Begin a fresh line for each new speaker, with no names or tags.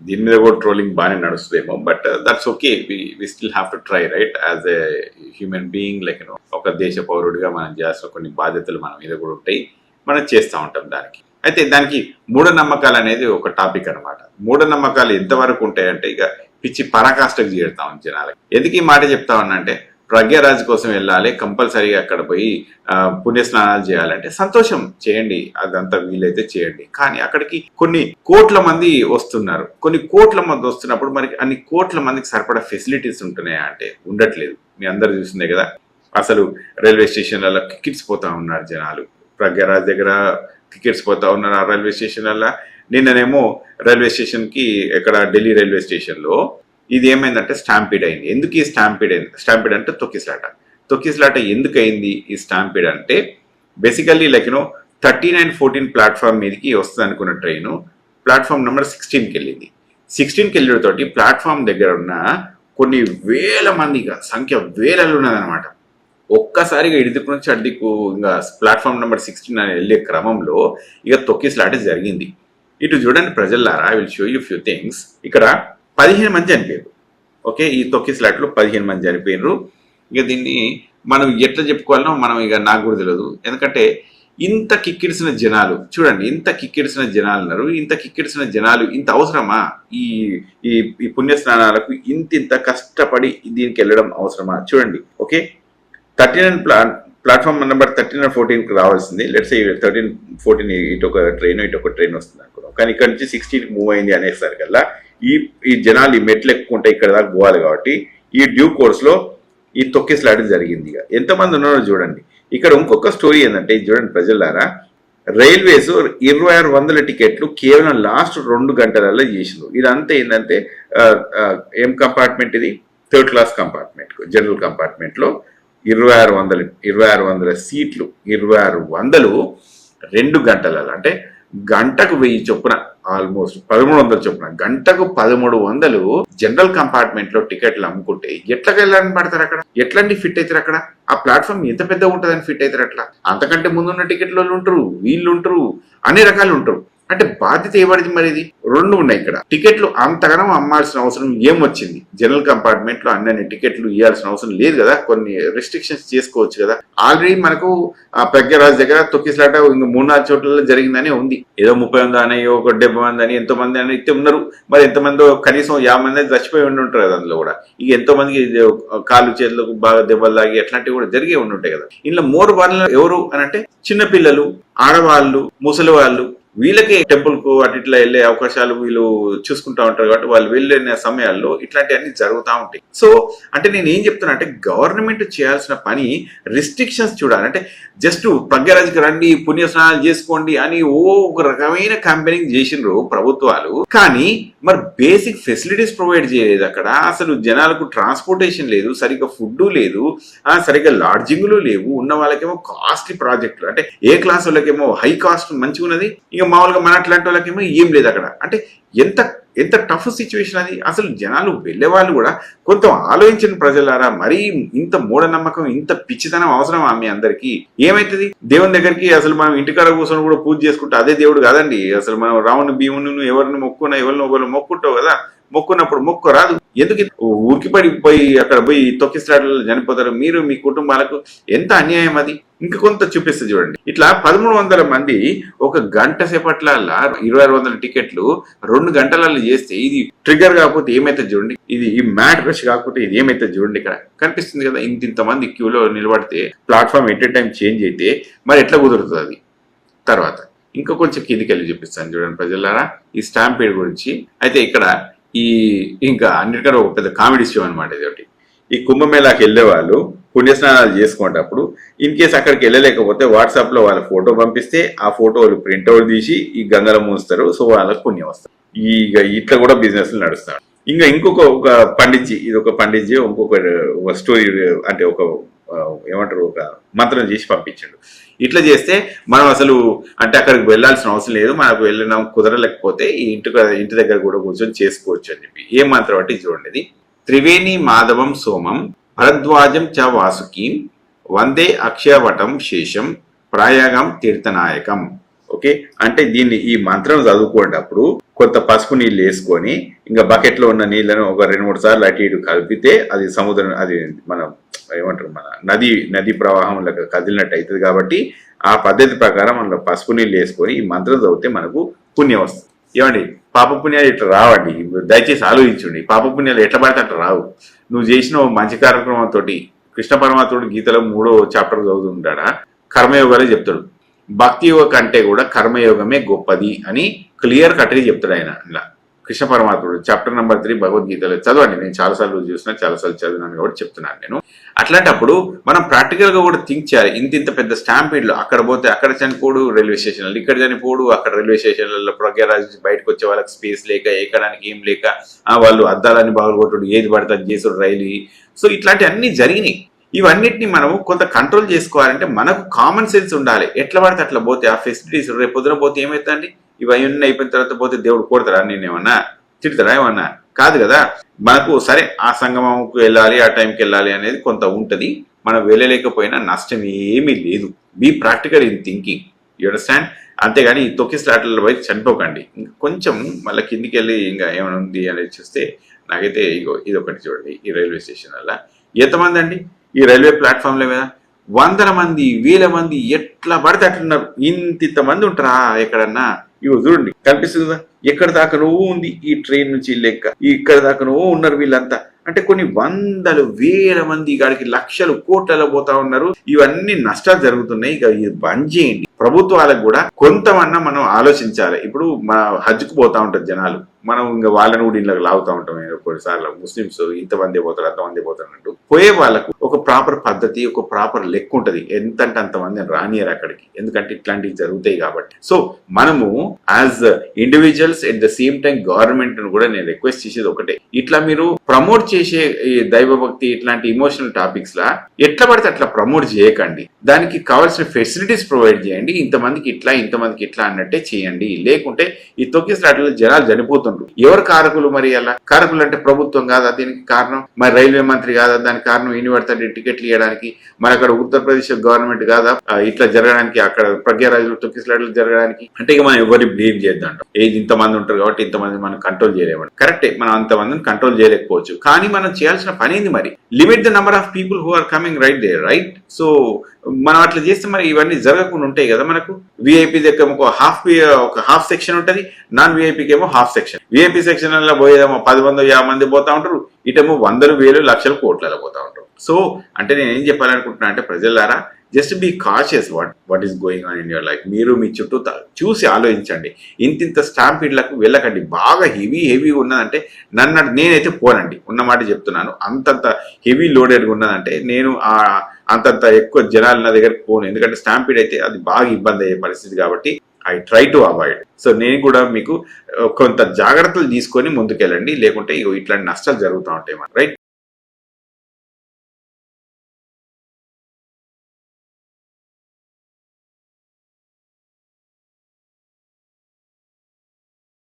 దీని మీద కూడా ట్రోలింగ్ బాగానే నడుస్తుందేమో but that's okay we still have to try right as a human being like ఒక దేశ పౌరుడిగా మనం చేయాల్సిన కొన్ని బాధ్యతలు మన మీద కూడా ఉంటాయి. మనం చేస్తూ ఉంటాం దానికి. అయితే దానికి మూఢనమ్మకాలు అనేది ఒక టాపిక్ అనమాట మూఢనమ్మకాలు ఎంతవరకు ఉంటాయంటే ఇక పిచ్చి పరాకాష్ఠకు చేరుతాం జనాలకి. ఎందుకు ఈ మాట చెప్తా ఉన్నా అంటే ప్రజ్ఞరాజ్ కోసం వెళ్ళాలి కంపల్సరీగా అక్కడ పోయి పుణ్యస్నానాలు పుణ్య స్నానాలు చేయాలంటే సంతోషం. చేయండి అదంతా వీలైతే చేయండి. కానీ అక్కడికి కొన్ని కోట్ల మంది వస్తున్నారు. కొన్ని కోట్ల మంది వస్తున్నప్పుడు మరి అన్ని కోట్ల మందికి సరిపడా ఫెసిలిటీస్ ఉంటున్నాయా అంటే ఉండట్లేదు. మీ అందరు చూసిందే కదా. అసలు రైల్వే స్టేషన్లలో టికెట్స్ పోతా ఉన్నారు జనాలు. ప్రజ్ఞరాజ్ దగ్గర టికెట్స్ పోతా ఉన్నారు ఆ రైల్వే స్టేషన్లలో నిన్ననేమో రైల్వే స్టేషన్కి ఇక్కడ ఢిల్లీ రైల్వే స్టేషన్లో ఇది ఏమైందంటే స్టాంపీడ్ అయింది. ఎందుకు ఈ స్టాంపీడ్ అయింది? స్టాంపీడ్ అంటే తొక్కిసలాట. తొక్కిసలాట ఎందుకు అయింది ఈ స్టాంపీడ్ అంటే basically like you know thirty nine fourteen platform మీదకి వస్తుంది అనుకున్న ట్రైన్ ప్లాట్ఫామ్ నెంబర్ సిక్స్టీన్కి వెళ్ళింది సిక్స్టీన్కి వెళ్ళడంతోటి ప్లాట్ఫామ్ దగ్గర ఉన్న కొన్ని వేల మందిగా సంఖ్య వేలలో ఉన్నదనమాట ఒక్కసారిగా ఇడిదిక్కు నుంచి అడిదిక్కు ఇంకా ప్లాట్ఫామ్ నెంబర్ సిక్స్టీన్ అని వెళ్ళే క్రమంలో ఇక తొక్కిసలాట జరిగింది. ఇటు చూడండి ప్రజల్లారా I will show you few things ఇక్కడ పదిహేను మంది చనిపోయారు. ఓకే ఈ తొక్కిసలాట్లో పదిహేను మంది చనిపోయినారు. ఇక దీన్ని మనం ఎట్లా చెప్పుకోవాలనో మనం ఇక నాకు కూడా తెలియదు ఎందుకంటే ఇంత కిక్కిడిసిన జనాలు చూడండి ఇంత కిక్కిడిసిన జనాలు ఉన్నారు. ఇంత కిక్కిడిసిన జనాలు ఇంత అవసరమా? ఈ ఈ ఈ పుణ్య స్నానాలకు ఇంత ఇంత కష్టపడి దీనికి వెళ్ళడం అవసరమా? చూడండి ఓకే? థర్టీ నైన్ ప్లా ప్లాట్ఫామ్ నెంబర్ థర్టీన్ అండ్ ఫోర్టీన్కి రావాల్సింది. లెట్స్ థర్టీన్ ఫోర్టీన్ ఇటు ఒక ట్రైన్ ఇటు ఒక ట్రైన్ వస్తుంది అనుకున్నాం కానీ ఇక్కడ నుంచి సిక్స్టీన్ మూవ్ అయింది అనేసరికల్లా ఈ ఈ జనాలు ఈ మెట్లు ఎక్కుంటే ఇక్కడ దాకా పోవాలి కాబట్టి ఈ డ్యూ కోర్స్లో ఈ తొక్కిసలాట జరిగింది ఇక. ఎంతమంది ఉన్నారో చూడండి. ఇక్కడ ఇంకొక స్టోరీ ఏంటంటే ఇది చూడండి ప్రజలారా రైల్వేస్ ఇరవై ఆరు వందల టికెట్లు కేవలం లాస్ట్ రెండు గంటలలో చేసిండ్రు. ఇదంతా ఏంటంటే ఏం కంపార్ట్మెంట్ ఇది? థర్డ్ క్లాస్ కంపార్ట్మెంట్ జనరల్ కంపార్ట్మెంట్లో ఇరవై ఆరు వందల ఇరవై ఆరు వందల సీట్లు ఇరవై ఆరు వందలు రెండు గంటలలో అంటే గంటకు వెయ్యి చొప్పున ఆల్మోస్ట్ పదమూడు వందలు చొప్పున గంటకు పదమూడు వందలు జనరల్ కంపార్ట్మెంట్లో టికెట్లు అమ్ముకుంటే ఎట్లా వెళ్ళాలని పడతారు అక్కడ? ఎట్లాంటి ఫిట్ అవుతారు అక్కడ? ఆ ప్లాట్ఫామ్ ఎంత పెద్ద ఉంటుందని ఫిట్ అవుతారు అట్లా? అంతకంటే ముందున్న టికెట్లు ఉంటారు వీళ్ళు ఉంటారు అన్ని రకాలు ఉంటారు. అంటే బాధ్యత ఏమడిది మరి ఇది రెండు ఉన్నాయి ఇక్కడ. టికెట్లు అంతగానం అమ్మాల్సిన అవసరం ఏం వచ్చింది జనరల్ కంపార్ట్మెంట్లో అన్ని టికెట్లు ఇవ్వాల్సిన అవసరం లేదు కదా? కొన్ని రెస్ట్రిక్షన్స్ చేసుకోవచ్చు కదా? ఆల్రెడీ మనకు ఆ ప్రజ్ఞరాజ్ దగ్గర తొక్కిసలాట ఇంక మూడు నాలుగు చోట్ల జరిగిందనే ఉంది. ఏదో ముప్పై మంది అని ఒక డెబ్బై మంది అని ఎంతో మంది అని అయితే ఉన్నారు. మరి ఎంతమందో కనీసం యాభై మంది చచ్చిపోయి ఉండి ఉంటారు కదా అందులో కూడా. ఇక ఎంతో మందికి కాళ్ళు చేతులకు బాగా దెబ్బలు తాగి అట్లాంటివి కూడా జరిగే ఉండి ఉంటాయి కదా. ఇందులో మోర్ వాళ్ళు ఎవరు అని అంటే చిన్నపిల్లలు ఆడవాళ్ళు ముసలి వాళ్ళు వీళ్ళకి టెంపుల్కు అటు ఇట్లా వెళ్ళే అవకాశాలు వీళ్ళు చూసుకుంటా ఉంటారు కాబట్టి వాళ్ళు వెళ్ళిన సమయాల్లో ఇట్లాంటివన్నీ జరుగుతూ ఉంటాయి. సో అంటే నేను ఏం చెప్తున్నా అంటే గవర్నమెంట్ చేయాల్సిన పని రిస్ట్రిక్షన్స్ చూడాలి. అంటే జస్ట్ ప్రజ్ఞరాజుకి రండి పుణ్య స్నానాలు చేసుకోండి అని ఓ ఒక రకమైన క్యాంపెయినింగ్ చేసిండ్రు ప్రభుత్వాలు. కానీ మరి బేసిక్ ఫెసిలిటీస్ ప్రొవైడ్ చేయలేదు అక్కడ. అసలు జనాలకు ట్రాన్స్పోర్టేషన్ లేదు సరిగ్గా ఫుడ్ లేదు సరిగ్గా లాడ్జింగ్లు లేవు. ఉన్న వాళ్ళకేమో కాస్ట్లీ ప్రాజెక్టులు అంటే ఏ క్లాస్ వాళ్ళకేమో హై కాస్ట్ మంచిగా ఉన్నది ఇక మామూలుగా మన అట్లాంటి వాళ్ళకేమో ఏం లేదు అక్కడ. అంటే ఎంత ఎంత టఫ్ సిచ్యువేషన్ అది? అసలు జనాలు వెళ్ళేవాళ్ళు కూడా కొంత ఆలోచించిన ప్రజలారా? మరీ ఇంత మూఢనమ్మకం ఇంత పిచ్చితనం అవసరం ఆమె అందరికీ? ఏమైతుంది? దేవుని దగ్గరికి అసలు మనం ఇంటికాడ కూర్చొని కూడా పూజ చేసుకుంటే అదే దేవుడు కాదండి. అసలు మనం రావణ్ భీముని ఎవరిని మొక్కున్నా ఎవరిని ఒకరిని మొక్కుంటావు కదా? మొక్కున్నప్పుడు మొక్కు రాదు. ఎందుకు ఊరికి పోయి అక్కడ పోయి తొక్కిసలాటలు చనిపోతారు. మీరు మీ కుటుంబాలకు ఎంత అన్యాయం అది? ఇంక కొంత చూపిస్తుంది చూడండి. ఇట్లా పదమూడు వందల మంది ఒక గంట సేపట్ల ఇరవై ఆరు వందల టికెట్లు రెండు గంటలలో చేస్తే ఇది ట్రిగర్ కాకపోతే ఏమైతే చూడండి. ఇది ఈ మ్యాట్ రష్ కాకపోతే ఇది ఏమైతే చూడండి ఇక్కడ. కనిపిస్తుంది కదా ఇంత ఇంత మంది క్యూలో నిలబడితే platform at a time change అయితే మరి ఎట్లా కుదురుతుంది అది? తర్వాత ఇంకా కొంచెం కిందికి వెళ్ళి చూపిస్తాను చూడండి ప్రజలారా. ఈ స్టాంపేడ్ గురించి. అయితే ఇక్కడ ఈ ఇంకా అన్నిటికన్నా ఒక పెద్ద కామెడీ షో అనమాట ఇది ఒకటి. ఈ కుంభమేళాకి వెళ్ళే వాళ్ళు పుణ్యస్నానాలు చేసుకునేటప్పుడు ఇన్ కేస్ అక్కడికి వెళ్ళలేకపోతే వాట్సాప్లో వాళ్ళ ఫోటో పంపిస్తే ఆ ఫోటోలు ప్రింట్అవుట్ తీసి ఈ గంగలో మూస్తారు. సో వాళ్ళకి పుణ్యం వస్తారు ఈ ఇక ఇట్లా కూడా బిజినెస్ నడుస్తాడు ఇంకా ఇంకొక ఒక పండిట్జీ ఇది ఒక పండిట్జీ ఇంకొక స్టోరీ అంటే ఒక ఏమంటారు ఒక మంత్రం చేసి పంపించాడు. ఇట్లా చేస్తే మనం అసలు అంటే అక్కడికి వెళ్ళాల్సిన అవసరం లేదు మనకు వెళ్ళిన కుదరలేకపోతే ఈ ఇంటి ఇంటి దగ్గర కూడా కూర్చొని చేసుకోవచ్చు అని చెప్పి. ఏ మంత్రం అంటే చూడండి. త్రివేణి మాధవం సోమం భరద్వాజం చ వాసుకీం వందే అక్షయవటం శేషం ప్రయాగం తీర్థనాయకం. ఓకే? అంటే దీన్ని ఈ మంత్రం చదువుకునేటప్పుడు కొంత పసుపు నీళ్ళు వేసుకొని ఇంకా బకెట్లో ఉన్న నీళ్ళను ఒక రెండు మూడు సార్లు అటు ఇటు కలిపితే అది సముద్రం అది మన ఏమంటారు మన నది నది ప్రవాహంలో కదిలినట్టు అవుతుంది కాబట్టి ఆ పద్ధతి ప్రకారం అందులో పసుపు నీళ్ళు వేసుకొని ఈ మంత్రం చదివితే మనకు పుణ్యం వస్తుంది. ఏమండి? పాప పుణ్యాలు ఇట్లా రావండి. దయచేసి ఆలోచించండి పాప పుణ్యాలు ఎట్లా పడితే అట్లా రావు. నువ్వు చేసిన మంచి కార్యక్రమంతో కృష్ణ పరమాత్ముడు గీతలో మూడో చాప్టర్ చదువుతుంటాడా? కర్మయోగాలే చెప్తాడు. భక్తి యోగ కంటే కూడా కర్మయోగమే గొప్పది అని క్లియర్ కట్గా చెప్తాడు ఆయన ఇలా. కృష్ణ పరమాత్ముడు చాప్టర్ నెంబర్ త్రీ భగవద్గీతలో చదవండి. నేను చాలాసార్లు చూసిన చాలాసార్లు చదివినాను కాబట్టి చెప్తున్నాను నేను. అట్లాంటప్పుడు మనం ప్రాక్టికల్గా కూడా థింక్ చేయాలి. ఇంత ఇంత పెద్ద స్టాంపీడ్లు అక్కడ పోతే అక్కడ చనిపోడు రైల్వే స్టేషన్లు ఇక్కడ చనిపోడు అక్కడ రైల్వే స్టేషన్లలో ప్రొగేరాజ్ బయటకు వచ్చే వాళ్ళకి స్పేస్ లేక ఎక్కడానికి ఏం లేక వాళ్ళు అద్దాలని బాగుగొట్టుడు ఏది పడితే అది చేసుడు రైలు. సో ఇట్లాంటివన్నీ జరిగినాయి. ఇవన్నిటిని మనం కొంత కంట్రోల్ చేసుకోవాలంటే మనకు కామన్ సెన్స్ ఉండాలి. ఎట్లా పడితే అట్లా పోతే ఆ ఫెసిలిటీస్ రేపు పొద్దున పోతే ఏమవుతుందండి? ఇవన్నీ అయిపోయిన తర్వాత పోతే దేవుడు కొడతారా నేను ఏమన్నా ఏమన్నా? కాదు కదా. మనకు సరే ఆ సంగమంకు వెళ్ళాలి ఆ టైంకి వెళ్ళాలి అనేది కొంత ఉంటుంది. మనం వెళ్ళలేకపోయినా నష్టం ఏమీ లేదు. Be practical in thinking you understand అంతేగాని ఈ తొక్కి స్లాట్ల పోయి చనిపోకండి. ఇంకా కొంచెం మళ్ళీ కిందికి వెళ్ళి ఇంకా ఏమైనా ఉంది అనేది చూస్తే నాకైతే ఇగో ఇది ఒకటి చూడండి ఈ రైల్వే స్టేషన్ వల్ల. ఎంతమంది అండి? ఈ రైల్వే ప్లాట్ఫామ్ల మీద వందల మంది వేల మంది ఎట్లా పడితే అట్లున్నారు. ఇంత మంది ఉంటారా ఎక్కడన్నా? ఇగో చూడండి కనిపిస్తుంది కదా? ఎక్కడ దాకా నువ్వు ఉంది ఈ ట్రైన్ నుంచి లెక్క? ఇక్కడ దాకా నువ్వు ఉన్నారు వీళ్ళంతా. అంటే కొన్ని వందలు వేల మంది గాడికి లక్షలు కోట్లలో పోతా ఉన్నారు. ఇవన్నీ నష్టాలు జరుగుతున్నాయి. ఇక ఇది బంద్ చేయండి. ప్రభుత్వాలకు కూడా కొంతమన్నా మనం ఆలోచించాలి. ఇప్పుడు మన హజ్కు పోతా ఉంటారు జనాలు. మనం ఇంకా వాళ్ళని కూడా ఇళ్ళకి లాగుతూ ఉంటాం. కొన్నిసార్లు ముస్లిమ్స్ ఇంతమంది పోతారు అంతమంది పోతారు అంటూ పోయే వాళ్ళకు ఒక ప్రాపర్ పద్ధతి ఒక ప్రాపర్ లెక్క ఉంటుంది. ఎంతంటే అంతమంది రానియరు అక్కడికి. ఎందుకంటే ఇట్లాంటివి జరుగుతాయి కాబట్టి. సో మనము as individuals at the same time government కూడా నేను రిక్వెస్ట్ చేసేది ఒకటే. ఇట్లా మీరు ప్రమోట్ చేసే దైవభక్తి ఇట్లాంటి ఇమోషనల్ టాపిక్స్ లా ఎట్లా పడితే అట్లా ప్రమోట్ చేయకండి. దానికి కావాల్సిన ఫెసిలిటీస్ ప్రొవైడ్ చేయండి. ఇంతమందికి ఇట్లా ఇంతమందికి ఇట్లా అన్నట్టే చేయండి. లేకుంటే ఈ తొక్కి స్లాట్లలో జనాలు చనిపోతుండ్రు ఎవరు కారకులు మరి అలా? కారకులు అంటే ప్రభుత్వం కాదా? దీనికి కారణం? మరి రైల్వే మంత్రి కాదా? దానికి కారణం యూనివర్సిటీ టికెట్లు ఇవ్వడానికి మరి అక్కడ ఉత్తరప్రదేశ్ గవర్నమెంట్ కాదా? ఇట్లా జరగడానికి అక్కడ ప్రజ్ఞారాజులు తొక్కిసలాట్లు జరగడానికి. అంటే ఇక మనం ఎవరిని బ్లేమ్ చేద్దాం ఏజ్ ఇంతమంది ఉంటారు కాబట్టి ఇంతమంది మనం కంట్రోల్ చేయలేము కరెక్టే మనం అంతమందిని కంట్రోల్ చేయలేకపోవచ్చు. కానీ మనం చేయాల్సిన పని ఏంది మరి? Limit the number of people who are coming right they right so మనం అట్లా చేస్తే మరి ఇవన్నీ జరగకుండా ఉంటాయి కదా మనకు? విఐపీ దగ్గర ఒక హాఫ్ ఒక హాఫ్ సెక్షన్ ఉంటుంది. నాన్ విఐపీకి ఏమో హాఫ్ సెక్షన్ విఐపి సెక్షన్లలో పోయేదేమో పది మంది యాభై మంది పోతా ఉంటారు. ఇటేమో వందలు వేలు లక్షలు కోట్లలో పోతా ఉంటారు. సో అంటే నేను ఏం చెప్పాలనుకుంటున్నా అంటే ప్రజలారా just be cautious what what is going on in your life మీరు మీ చుట్టూ చూసి ఆలోచించండి. ఇంత ఇంత స్టాంపీడ్లకు వెళ్ళకండి. బాగా హెవీ హెవీ ఉన్నదంటే నన్ను నేనైతే పోనండి. ఉన్న మాట చెప్తున్నాను. అంతంత హెవీ లోడెడ్గా ఉన్నదంటే నేను అంతంత ఎక్కువ జనాలు నా దగ్గరికి పోను. ఎందుకంటే స్టాంపీడ్ అయితే అది బాగా ఇబ్బంది అయ్యే పరిస్థితి కాబట్టి I try to avoid so నేను కూడా మీకు కొంత జాగ్రత్తలు తీసుకొని ముందుకెళ్ళండి. లేకుంటే ఇట్లాంటి నష్టాలు జరుగుతూ ఉంటాయి రైట్